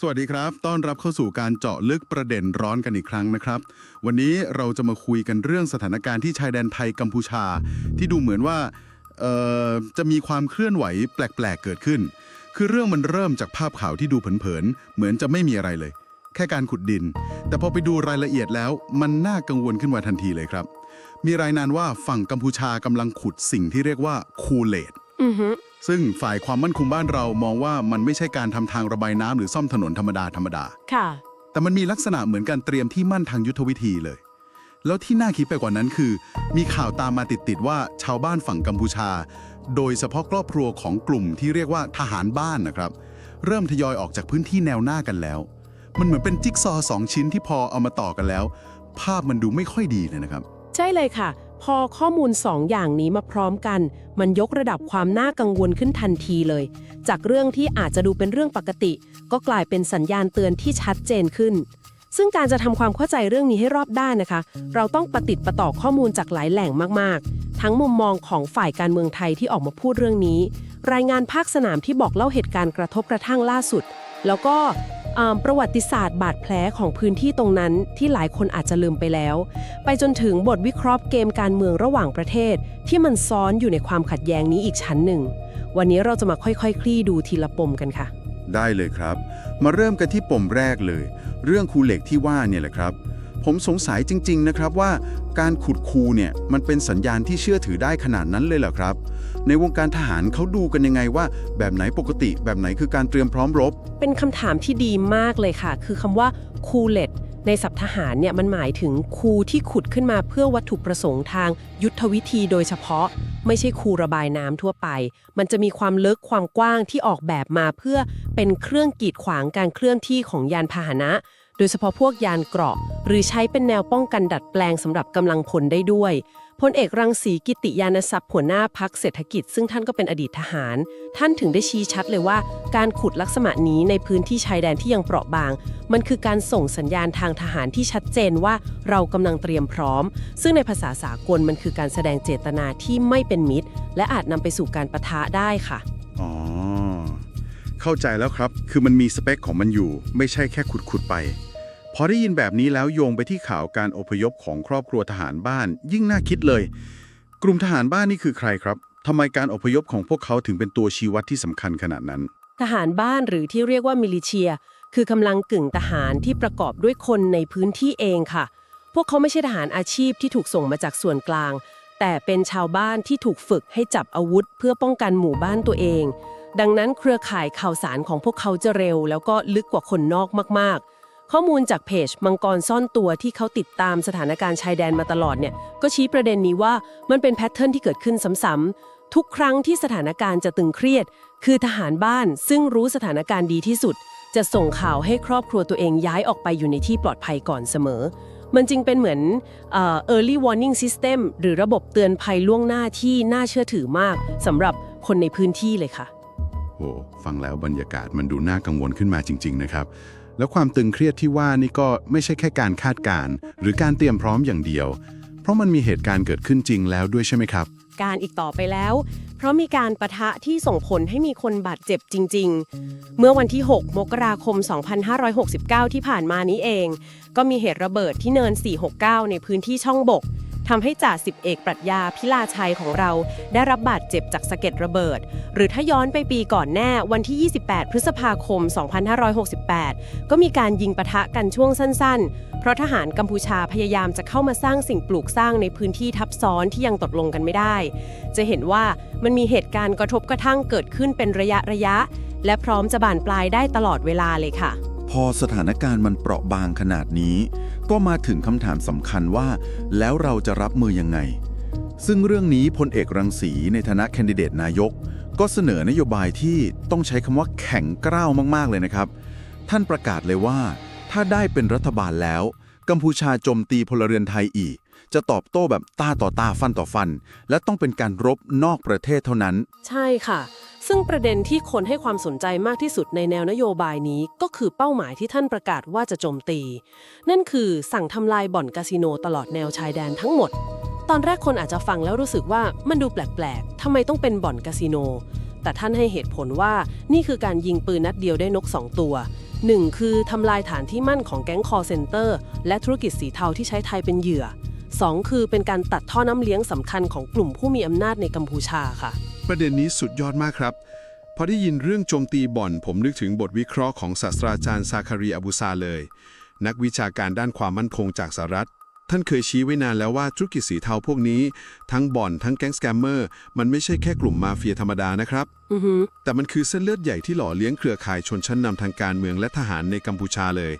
สวัสดีครับ ต้อนรับเข้าสู่การเจาะลึกประเด็นร้อนกันอีกครั้งนะครับ วันนี้เราจะมาคุยกันเรื่องสถานการณ์ที่ชายแดนไทยกัมพูชา ที่ดูเหมือนว่าเอ่อจะมีความเคลื่อนไหวแปลกๆเกิดขึ้น คือเรื่องมันเริ่มจากภาพข่าวที่ดูเผินๆ เหมือนจะไม่มีอะไรเลย แค่การขุดดิน แต่พอไปดูรายละเอียดแล้ว มันน่ากังวลขึ้นมาทันทีเลยครับ มีรายงานว่าฝั่งกัมพูชากำลังขุดสิ่งที่เรียกว่าคูเลต ซึ่งฝ่ายความมั่นคงบ้านเรามองว่ามันไม่ใช่การทำทางระบายน้ำหรือซ่อมถนนธรรมดาธรรมดา ค่ะ แต่มันมีลักษณะเหมือนการเตรียมที่มั่นทางยุทธวิธีเลย แล้วที่น่าคิดไปกว่านั้นคือ มีข่าวตามมาติดๆว่าชาวบ้านฝั่งกัมพูชา โดยเฉพาะครอบครัวของกลุ่มที่เรียกว่าทหารบ้านนะครับ เริ่มทยอยออกจากพื้นที่แนวหน้ากันแล้ว มันเหมือนเป็นจิ๊กซอว์สองชิ้นที่พอเอามาต่อกันแล้ว ภาพมันดูไม่ค่อยดีเลยนะครับ ใช่เลยค่ะ พอข้อมูลสองอย่างนี้มาพร้อมกัน มันยกระดับความน่ากังวลขึ้นทันทีเลย จากเรื่องที่อาจจะดูเป็นเรื่องปกติ ก็กลายเป็นสัญญาณเตือนที่ชัดเจนขึ้น ซึ่งการจะทำความเข้าใจเรื่องนี้ให้รอบด้านนะคะ เราต้องประติดประต่อข้อมูลจากหลายแหล่งมากๆ ทั้งมุมมองของฝ่ายการเมืองไทยที่ออกมาพูดเรื่องนี้ รายงานภาคสนามที่บอกเล่าเหตุการณ์กระทบกระทั่งล่าสุด แล้วก็ ประวัติศาสตร์บาดแผลของพื้นที่ตรงนั้นที่หลายคนอาจจะลืมไปแล้ว ไปจนถึงบทวิเคราะห์เกมการเมืองระหว่างประเทศ ที่มันซ้อนอยู่ในความขัดแย้งนี้อีกชั้นหนึ่ง วันนี้เราจะมาค่อยๆคลี่ดูทีละปมกันค่ะ ได้เลยครับ มาเริ่มกันที่ปมแรกเลย เรื่องคูเหล็กที่ว่าเนี่ยแหละครับ ผมสงสัยจริง ๆ นะครับว่า การขุดคูเนี่ยมันเป็นสัญญาณที่เชื่อถือได้ขนาดนั้นเลยเหรอครับ ในวงการทหารเขาดูกันยังไงว่า แบบไหนปกติ แบบไหนคือการเตรียมพร้อมรบ เป็นคำถามที่ดีมากเลยค่ะ คือคำว่าคูเลตในศัพท์ทหารเนี่ยมันหมายถึงคูที่ขุดขึ้นมาเพื่อวัตถุประสงค์ทางยุทธวิธีโดยเฉพาะ ไม่ใช่คูระบายน้ำทั่วไป มันจะมีความลึกความกว้างที่ออกแบบมาเพื่อเป็นเครื่องกีดขวางการเคลื่อนที่ของยานพาหนะ โดยเฉพาะพวกยานเกราะ หรือใช้เป็นแนวป้องกันดัดแปลงสำหรับกำลังพลได้ด้วยพลเอกรังสีกิติยานทรัพย์หัวหน้าพักเศรษฐกิจ ซึ่งท่านก็เป็นอดีตทหาร ท่านถึงได้ชี้ชัดเลยว่า การขุดลักษณะนี้ในพื้นที่ชายแดนที่ยังเปราะบาง มันคือการส่งสัญญาณทางทหารที่ชัดเจนว่าเรากำลังเตรียมพร้อม ซึ่งในภาษาสากลมันคือการแสดงเจตนาที่ไม่เป็นมิตร และอาจนำไปสู่การประทะได้ค่ะอ๋อเข้าใจแล้วครับคือมันมีสเปคของมันอยู่ ไม่ใช่แค่ขุดๆไป พอได้ยินแบบนี้แล้วโยงไปที่ข่าวการอพยพของครอบครัวทหารบ้าน ยิ่งน่าคิดเลย กลุ่มทหารบ้านนี่คือใครครับทำไมการอพยพของพวกเขาถึงเป็นตัวชี้วัดที่สำคัญขนาดนั้น ทหารบ้านหรือที่เรียกว่ามิลิเชีย คือกำลังกึ่งทหารที่ประกอบด้วยคนในพื้นที่เองค่ะ พวกเขาไม่ใช่ทหารอาชีพที่ถูกส่งมาจากส่วนกลาง แต่เป็นชาวบ้านที่ถูกฝึกให้จับอาวุธ เพื่อป้องกันหมู่บ้านตัวเอง ดังนั้นเครือข่ายข่าวสารของพวกเขาจะเร็ว แล้วก็ลึกกว่าคนนอกมากๆ ข้อมูลจากเพจมังกรซ่อนตัวที่เขาติดตามสถานการณ์ชายแดนมาตลอดเนี่ยก็ชี้ประเด็นนี้ว่ามันเป็นแพทเทิร์นที่เกิดขึ้นซ้ำๆทุกครั้งที่สถานการณ์จะตึงเครียด คือทหารบ้านซึ่งรู้สถานการณ์ดีที่สุด จะส่งข่าวให้ครอบครัวตัวเองย้ายออกไปอยู่ในที่ปลอดภัยก่อนเสมอ มันจึงเป็นเหมือนเอ่อ early warning system หรือระบบเตือนภัยล่วงหน้าที่น่าเชื่อถือมากสำหรับคนในพื้นที่เลยค่ะโหฟังแล้วบรรยากาศมันดูน่ากังวลขึ้นมาจริง ๆ นะครับ แล้วความตึงเครียดที่ว่านี่ก็ไม่ใช่แค่การคาดการณ์หรือการเตรียมพร้อมอย่างเดียว เพราะมันมีเหตุการณ์เกิดขึ้นจริงแล้วด้วยใช่ไหมครับ การอีกต่อไปแล้ว เพราะมีการประทะที่ส่งผลให้มีคนบาดเจ็บจริง ๆ เมื่อวันที่ 6 มกราคม 2569 ที่ผ่านมานี้เอง ก็มีเหตุระเบิดที่เนิน 469 ในพื้นที่ช่องบก ทำให้จ่าสิบเอกปรัชญาพิลาชัยของเราได้รับบาดเจ็บจากสะเก็ดระเบิด หรือถ้าย้อนไปปีก่อนแน่วันที่ 28 พฤษภาคม 2568 ก็มีการยิงปะทะกันช่วงสั้นๆ เพราะทหารกัมพูชาพยายามจะเข้ามาสร้างสิ่งปลูกสร้างในพื้นที่ทับซ้อนที่ยังตกลงกันไม่ได้ จะเห็นว่ามันมีเหตุการณ์กระทบกระทั่งเกิดขึ้นเป็นระยะระยะ และพร้อมจะบานปลายได้ตลอดเวลาเลยค่ะ พอสถานการณ์มันเปราะบางขนาดนี้ ก็มาถึงคำถามสำคัญว่า แล้วเราจะรับมือยังไง ซึ่งเรื่องนี้พลเอกรังสีในฐานะแคนดิเดตนายก ก็เสนอนโยบายที่ต้องใช้คำว่าแข็งกร้าวมากๆเลยนะครับ ท่านประกาศเลยว่า ถ้าได้เป็นรัฐบาลแล้ว กัมพูชาโจมตีพลเรือนไทยอีก จะตอบโต้แบบตาต่อตาฟันต่อฟัน และต้องเป็นการรบนอกประเทศเท่านั้น ใช่ค่ะ ซึ่งประเด็นที่คนให้ความสนใจมากที่สุดในแนวนโยบายนี้ก็คือเป้าหมายที่ท่านประกาศว่าจะโจมตี นั่นคือสั่งทำลายบ่อนคาสิโนตลอดแนวชายแดนทั้งหมด ตอนแรกคนอาจจะฟังแล้วรู้สึกว่ามันดูแปลกๆทำไมต้องเป็นบ่อนคาสิโน แต่ท่านให้เหตุผลว่านี่คือการยิงปืนนัดเดียวได้นกสองตัว 1. คือทำลายฐานที่มั่นของแก๊งคอร์เซนเตอร์ และธุรกิจสีเทาที่ใช้ไทยเป็นเหยื่อ 2. คือเป็นการตัดท่อน้ำเลี้ยงสำคัญของกลุ่มผู้มีอำนาจในกัมพูชาค่ะ ประเด็นนี้สุดยอดมากครับ พอได้ยินเรื่องโจมตีบ่อน ผมนึกถึงบทวิเคราะห์ของศาสตราจารย์ซาคารีอบูซาเลย นักวิชาการด้านความมั่นคงจากสหรัฐ ท่านเคยชี้ไว้นานแล้วว่าธุรกิจสีเทาพวกนี้ ทั้งบ่อนทั้งแก๊งสแกมเมอร์มันไม่ใช่แค่กลุ่มมาเฟียธรรมดานะครับอือฮึแต่มันคือเส้นเลือดใหญ่ที่หล่อเลี้ยงเครือข่ายชนชั้นนำทางการเมืองและทหารในกัมพูชาเลย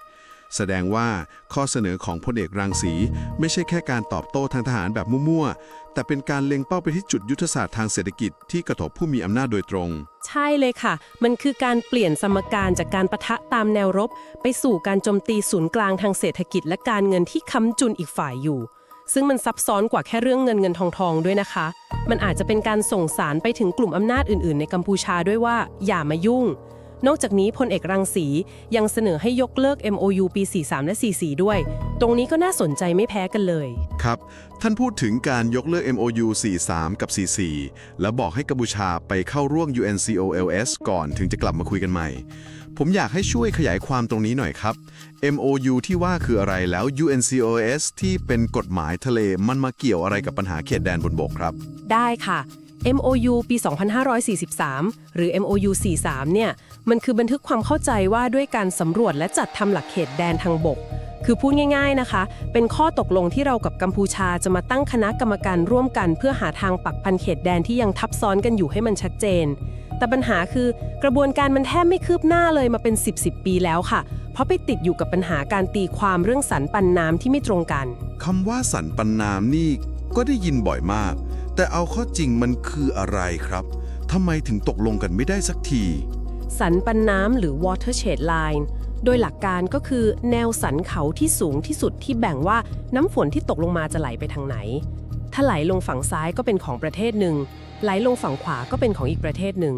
แสดงว่าข้อเสนอของพลเอกรังสีไม่ใช่แค่การตอบโต้ทางทหารแบบมั่วๆ แต่เป็นการเล็งเป้าไปที่จุดยุทธศาสตร์ทางเศรษฐกิจที่กระทบผู้มีอำนาจโดยตรง ใช่เลยค่ะ มันคือการเปลี่ยนสมการจากการประทะตามแนวรบ ไปสู่การโจมตีศูนย์กลางทางเศรษฐกิจ และการเงินที่ค้ำจุนอีกฝ่ายอยู่ ซึ่งมันซับซ้อนกว่าแค่เรื่องเงินเงินทองทองด้วยนะคะ มันอาจจะเป็นการส่งสารไปถึงกลุ่มอำนาจอื่น ๆ ในกัมพูชาด้วยว่า อย่ามายุ่ง นอกจากนี้พลเอกรังสียังเสนอให้ยกเลิก MOU ปี 43 และ 44 ด้วย ตรงนี้ก็น่าสนใจไม่แพ้กันเลย ครับ ท่านพูดถึงการยกเลิก MOU 43 กับ 44 แล้วบอกให้กัมพูชาไปเข้าร่วม UNCOLS ก่อนถึงจะกลับมาคุยกันใหม่ ผมอยากให้ช่วยขยายความตรงนี้หน่อยครับ MOU ที่ว่าคืออะไรแล้ว UNCOLS ที่เป็นกฎหมายทะเลมันมาเกี่ยวอะไรกับปัญหาเขตแดนบนบกครับ ได้ค่ะ MOU ปี 2543 หรือ MOU 43 เนี่ย มันคือบันทึกความเข้าใจว่าด้วยการสำรวจและจัดทำหลักเขตแดนทางบก คือพูดง่าย ๆนะคะ เป็นข้อตกลงที่เรากับกัมพูชาจะมาตั้งคณะกรรมการร่วมกัน เพื่อหาทางปักพันเขตแดนที่ยังทับซ้อนกันอยู่ให้มันชัดเจน แต่ปัญหาคือกระบวนการมันแทบไม่คืบหน้าเลยมาเป็น 10 10 ปีแล้วค่ะ เพราะไปติดอยู่กับปัญหาการตีความเรื่องสันปันน้ำที่ไม่ตรงกันคำว่าสันปันนามนี่ก็ได้ยินบ่อยมาก แต่เอาข้อจริงมันคืออะไรครับทำไมถึงตกลงกันไม่ได้สักที สันปันน้ำหรือ watershed line โดยหลักการก็คือแนวสันเขาที่สูงที่สุดที่แบ่งว่าน้ำฝนที่ตกลงมาจะไหลไปทางไหน ถ้าไหลลงฝั่งซ้ายก็เป็นของประเทศหนึ่ง ไหลลงฝั่งขวาก็เป็นของอีกประเทศหนึ่ง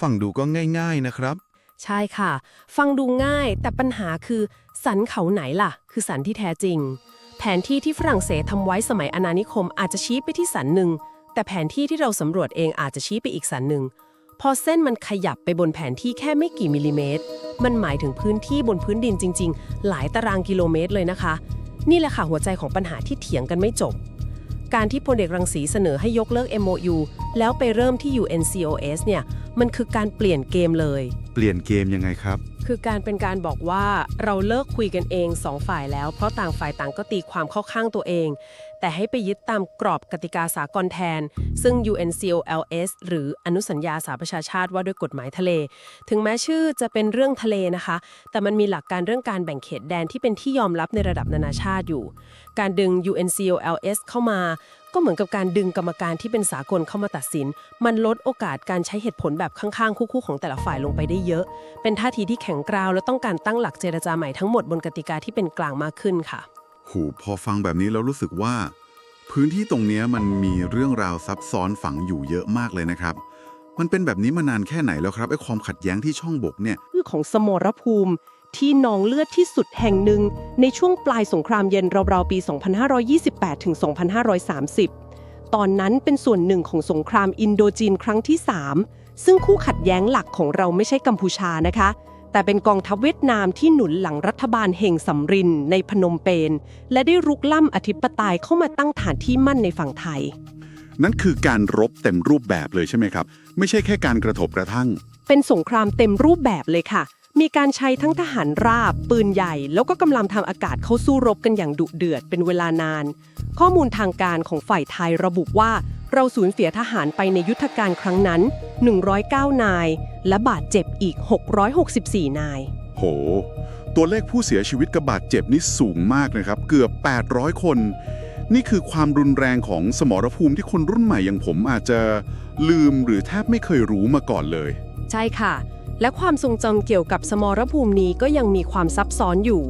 ฟังดูก็ง่ายๆนะครับ ใช่ค่ะ ฟังดูง่ายแต่ปัญหาคือ สันเขาไหนล่ะ คือสันที่แท้จริง แผนที่ที่ฝรั่งเศสทำไว้สมัยอาณานิคมอาจจะชี้ไปที่สันหนึ่ง แต่แผนที่ที่เราสำรวจเองอาจจะชี้ไปอีกสันหนึ่ง พอเส้นมันขยับไปบนแผนที่แค่ไม่กี่มิลลิเมตร มันหมายถึงพื้นที่บนพื้นดินจริง ๆ หลายตารางกิโลเมตรเลยนะคะ นี่แหละค่ะหัวใจของปัญหาที่เถียงกันไม่จบ การที่พลเอกรังสีเสนอให้ยกเลิก MOU แล้วไปเริ่มที่ UNCOS เนี่ยมันคือการเปลี่ยนเกมเลย เปลี่ยนเกมยังไงครับ คือการเป็นการบอกว่าเราเลิกคุยกันเองสองฝ่ายแล้ว เพราะต่างฝ่ายต่างก็ตีความเข้าข้างตัวเอง แต่ให้ไปยึดตามกรอบกติกาสากลแทน ซึ่ง UNCOLS หรืออนุสัญญาสหประชาชาติว่าด้วยกฎหมายทะเล ถึงแม้ชื่อจะเป็นเรื่องทะเลนะคะ แต่มันมีหลักการเรื่องการแบ่งเขตแดนที่เป็นที่ยอมรับในระดับนานาชาติอยู่ การดึง UNCOLS เข้ามา ก็เหมือนกับการดึงกรรมการที่เป็นสากลเข้ามาตัดสิน มันลดโอกาสการใช้เหตุผลแบบข้างๆ คู่ๆ ของแต่ละฝ่ายลงไปได้เยอะ เป็นท่าทีที่แข็งกร้าว และต้องการตั้งหลักเจรจาใหม่ทั้งหมดบนกติกาที่เป็นกลางมากขึ้นค่ะ หูพอฟังแบบนี้แล้วรู้สึกว่า พื้นที่ตรงเนี้ยมันมีเรื่องราวซับซ้อนฝังอยู่เยอะมากเลยนะครับ มันเป็นแบบนี้มานานแค่ไหนแล้วครับไอ้ความขัดแย้งที่ช่องบกเนี่ยชื่อของสมรภูมิ ที่นองเลือดที่สุดแห่งหนึ่ง ในช่วงปลายสงครามเย็นราวๆปี 2528 ถึง 2530 ตอนนั้นเป็นส่วนหนึ่งของสงครามอินโดจีนครั้งที่ 3 ซึ่งคู่ขัดแย้งหลักของเราไม่ใช่กัมพูชานะคะ แต่เป็นกองทัพเวียดนามที่หนุนหลังรัฐบาลเฮงสำรินในพนมเปญและได้รุกล่ำอธิปไตยเข้ามาตั้งฐานที่มั่นในฝั่งไทย นั่นคือการรบเต็มรูปแบบเลยใช่ไหมครับ ไม่ใช่แค่การกระทบกระทั่ง เป็นสงครามเต็มรูปแบบเลยค่ะ มีการใช้ทั้งทหารราบ ปืนใหญ่ แล้วก็กำลังทางอากาศเข้าสู้รบกันอย่างดุเดือดเป็นเวลานาน ข้อมูลทางการของฝ่ายไทยระบุว่า เราสูญเสียทหารไปในยุทธการครั้งนั้น 109 นาย และบาดเจ็บอีก 664 นาย โห ตัวเลขผู้เสียชีวิตกับบาดเจ็บนี่สูงมากนะครับ เกือบ 800 คน นี่คือความรุนแรงของสมรภูมิที่คนรุ่นใหม่อย่างผมอาจจะลืมหรือแทบไม่เคยรู้มาก่อนเลย ใช่ค่ะ และความทรงจำเกี่ยวกับสมรภูมินี้ก็ยังมีความซับซ้อนอยู่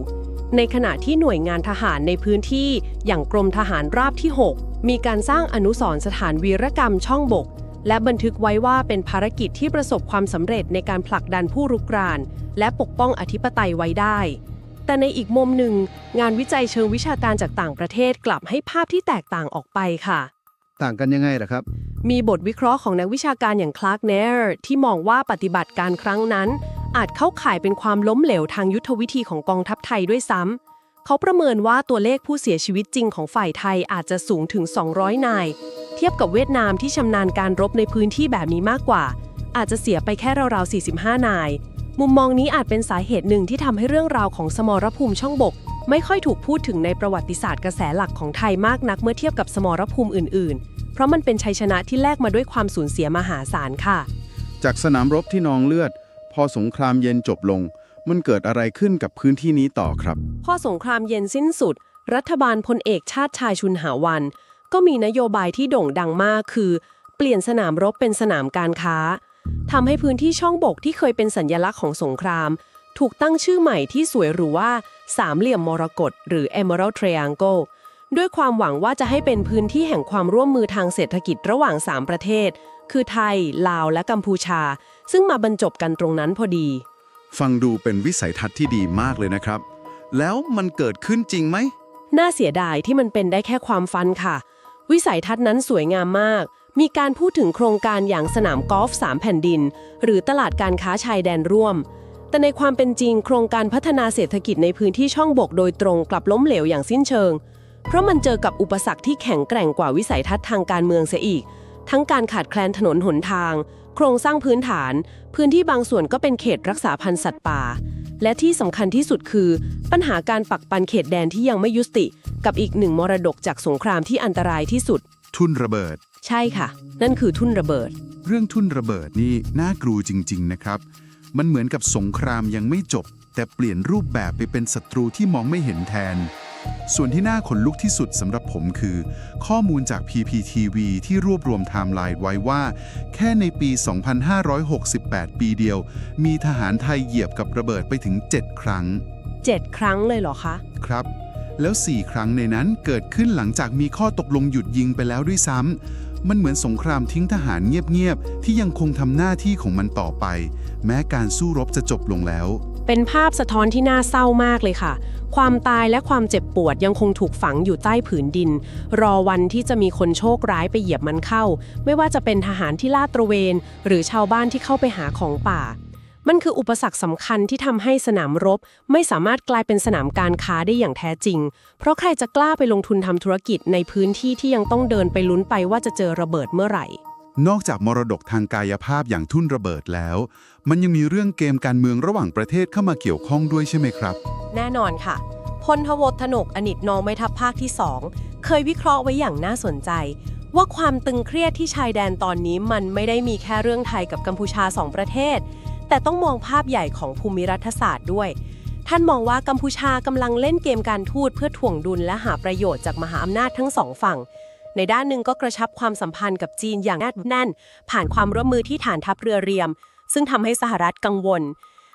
ในขณะที่หน่วยงานทหารในพื้นที่อย่างกรมทหารราบที่ 6 มีการสร้างอนุสรณ์สถานวีรกรรมช่องบก และบันทึกไว้ว่าเป็นภารกิจที่ประสบความสำเร็จในการผลักดันผู้รุกราน และปกป้องอธิปไตยไว้ได้ แต่ในอีกมุมหนึ่ง งานวิจัยเชิงวิชาการจากต่างประเทศกลับให้ภาพที่แตกต่างออกไปค่ะ ต่างกันยังไงล่ะครับ มีบทวิเคราะห์ของนักวิชาการอย่างคลาร์กเนอร์ที่มองว่าปฏิบัติการครั้งนั้น อาจเข้าข่ายเป็นความล้มเหลวทางยุทธวิธีของกองทัพไทยด้วยซ้ำเขาประเมินว่าตัวเลขผู้เสียชีวิตจริงของฝ่ายไทยอาจจะสูงถึง 200 นาย เทียบกับเวียดนามที่ชำนาญการรบในพื้นที่แบบนี้มากกว่า อาจจะเสียไปแค่ราวๆ45 นาย มุมมองนี้อาจเป็นสาเหตุหนึ่งที่ทำให้เรื่องราวของสมรภูมิช่องบกไม่ค่อยถูกพูดถึงในประวัติศาสตร์กระแสหลักของไทยมากนักเมื่อเทียบกับสมรภูมิอื่น ๆ เพราะมันเป็นชัยชนะที่แลกมาด้วยความสูญเสียมหาศาลค่ะ จากสนามรบที่นองเลือด พอสงครามเย็นจบลง มันเกิดอะไรขึ้นกับพื้นที่นี้ต่อครับ พอสงครามเย็นสิ้นสุด รัฐบาลพลเอกชาติชายชุนหาวัน ก็มีนโยบายที่โด่งดังมากคือ เปลี่ยนสนามรบเป็นสนามการค้าทำให้พื้นที่ช่องบกที่เคยเป็นสัญญลักษณ์ของสงคราม ถูกตั้งชื่อใหม่ที่สวยหรูว่า สามเหลี่ยมมรกตหรือ Emerald Triangle ด้วยความหวังว่าจะให้เป็นพื้นที่แห่งความร่วมมือทางเศรษฐกิจระหว่าง 3 ประเทศ คือไทย ลาว และกัมพูชา ซึ่งมาบรรจบกันตรงนั้นพอดี ฟังดูเป็นวิสัยทัศน์ที่ดีมากเลยนะครับ แล้วมันเกิดขึ้นจริงไหม น่าเสียดายที่มันเป็นได้แค่ความฝันค่ะ วิสัยทัศน์นั้นสวยงามมาก มีการพูดถึงโครงการอย่างสนามกอล์ฟ3แผ่นดิน หรือตลาดการค้าชายแดนร่วม แต่ในความเป็นจริง โครงการพัฒนาเศรษฐกิจในพื้นที่ช่องบกโดยตรงกลับล้มเหลวอย่างสิ้นเชิง เพราะมันเจอกับอุปสรรคที่แข็งแกร่งกว่าวิสัยทัศน์ทางการเมืองเสียอีก ทั้งการขาดแคลนถนนหนทาง โครงสร้างพื้นฐาน พื้นที่บางส่วนก็เป็นเขตรักษาพันธุ์สัตว์ป่า และที่สำคัญที่สุดคือ ปัญหาการปักปันเขตแดนที่ยังไม่ยุติ กับอีกหนึ่งมรดกจากสงครามที่อันตรายที่สุด ทุนระเบิด ใช่ค่ะ นั่นคือทุ่นระเบิด เรื่องทุนระเบิดนี่น่ากลัวจริง ๆ นะครับ มันเหมือนกับสงครามยังไม่จบ แต่เปลี่ยนรูปแบบไปเป็นศัตรูที่มองไม่เห็นแทน ส่วนที่น่าขนลุกที่สุดสำหรับผมคือ ข้อมูลจาก PPTV ที่รวบรวมไทม์ไลน์ไว้ว่า แค่ในปี 2568 ปีเดียว มีทหารไทยเหยียบกับระเบิดไปถึง 7 ครั้ง 7 ครั้งเลยเหรอคะ ครับ แล้ว 4 ครั้งในนั้นเกิดขึ้นหลังจากมีข้อตกลงหยุดยิงไปแล้วด้วยซ้ำมันเหมือนสงครามทิ้งทหารเงียบๆที่ยังคงทำหน้าที่ของมันต่อไป แม้การสู้รบจะจบลงแล้ว เป็นภาพสะท้อนที่น่าเศร้ามากเลยค่ะ ความตายและความเจ็บปวดยังคงถูกฝังอยู่ใต้ผืนดิน รอวันที่จะมีคนโชคร้ายไปเหยียบมันเข้า ไม่ว่าจะเป็นทหารที่ลาดตระเวน หรือชาวบ้านที่เข้าไปหาของป่า มันคืออุปสรรคสำคัญที่ทำให้สนามรบ ไม่สามารถกลายเป็นสนามการค้าได้อย่างแท้จริง เพราะใครจะกล้าไปลงทุนทำธุรกิจในพื้นที่ที่ยังต้องเดินไปลุ้นไปว่าจะเจอระเบิดเมื่อไหร่นอกจากมรดกทางกายภาพอย่างทุ่นระเบิดแล้ว มันยังมีเรื่องเกมการเมืองระหว่างประเทศเข้ามาเกี่ยวข้องด้วยใช่ไหมครับ แน่นอนค่ะ พลทวทนกอนิตนองไม่ทัพภาคที่ 2 เคยวิเคราะห์ไว้อย่างน่าสนใจ ว่าความตึงเครียดที่ชายแดนตอนนี้มันไม่ได้มีแค่เรื่องไทยกับกัมพูชาสองประเทศ แต่ต้องมองภาพใหญ่ของภูมิรัฐศาสตร์ด้วย ท่านมองว่ากัมพูชากำลังเล่นเกมการทูตเพื่อถ่วงดุลและหาประโยชน์จากมหาอำนาจทั้งสองฝั่งในด้านหนึ่งก็กระชับความสัมพันธ์กับจีนอย่างแนบแน่น ผ่านความร่วมมือที่ฐานทัพเรือเรียม ซึ่งทำให้สหรัฐกังวล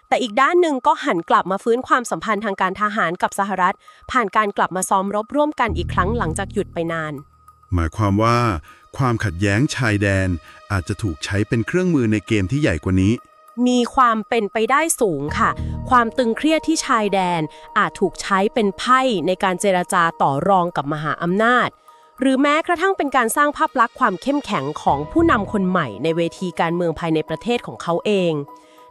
แต่อีกด้านหนึ่งก็หันกลับมาฟื้นความสัมพันธ์ทางการทหารกับสหรัฐ ผ่านการกลับมาซ้อมรบร่วมกันอีกครั้งหลังจากหยุดไปนาน หมายความว่า ความขัดแย้งชายแดนอาจจะถูกใช้เป็นเครื่องมือในเกมที่ใหญ่กว่านี้ มีความเป็นไปได้สูงค่ะ ความตึงเครียดที่ชายแดนอาจถูกใช้เป็นไพ่ในการเจรจาต่อรองกับมหาอำนาจ หรือแม้กระทั่งเป็นการสร้างภาพลักษณ์ความเข้มแข็งของผู้นำคนใหม่ในเวทีการเมืองภายในประเทศของเขาเอง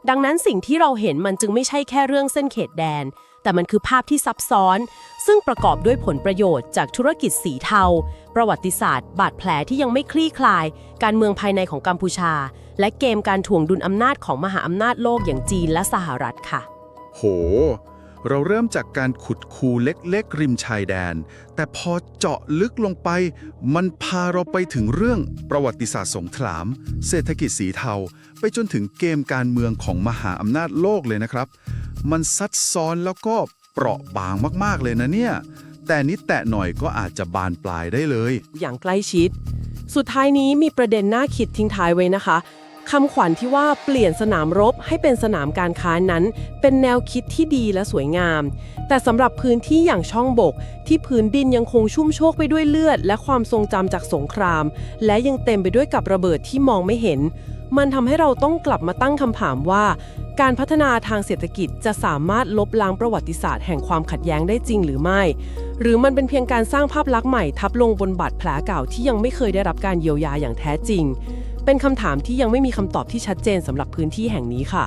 ดังนั้นสิ่งที่เราเห็นมันจึงไม่ใช่แค่เรื่องเส้นเขตแดน แต่มันคือภาพที่ซับซ้อน ซึ่งประกอบด้วยผลประโยชน์จากธุรกิจสีเทา ประวัติศาสตร์ บาดแผลที่ยังไม่คลี่คลาย การเมืองภายในของกัมพูชา และเกมการถ่วงดุลอำนาจของมหาอำนาจโลกอย่างจีนและสหรัฐค่ะ โห เราเริ่มจากการขุดคูเล็กๆ ริมชายแดน แต่พอเจาะลึกลงไป มันพาเราไปถึงเรื่องประวัติศาสตร์สงคราม เศรษฐกิจสีเทา ไปจนถึงเกมการเมืองของมหาอำนาจโลกเลยนะครับ มันซัดซ้อนแล้วก็เปราะบางมากๆเลยนะเนี่ย แต่นิดแตะหน่อยก็อาจจะบานปลายได้เลย อย่างใกล้ชิด สุดท้ายนี้มีประเด็นน่าคิดทิ้งท้ายไว้นะคะ คำขวัญที่ว่าเปลี่ยนสนามรบให้เป็นสนามการค้านั้น เป็นแนวคิดที่ดีและสวยงาม แต่สำหรับพื้นที่อย่างช่องบก ที่พื้นดินยังคงชุ่มโชกไปด้วยเลือด และความทรงจำจากสงคราม และยังเต็มไปด้วยกับระเบิดที่มองไม่เห็น มันทำให้เราต้องกลับมาตั้งคำถามว่า การพัฒนาทางเศรษฐกิจจะสามารถลบล้างประวัติศาสตร์แห่งความขัดแย้งได้จริงหรือไม่ หรือมันเป็นเพียงการสร้างภาพลักษณ์ใหม่ทับลงบนบาดแผลเก่าที่ยังไม่เคยได้รับการเยียวยาอย่างแท้จริง เป็นคำถามที่ยังไม่มีคำตอบที่ชัดเจนสำหรับพื้นที่แห่งนี้ค่ะ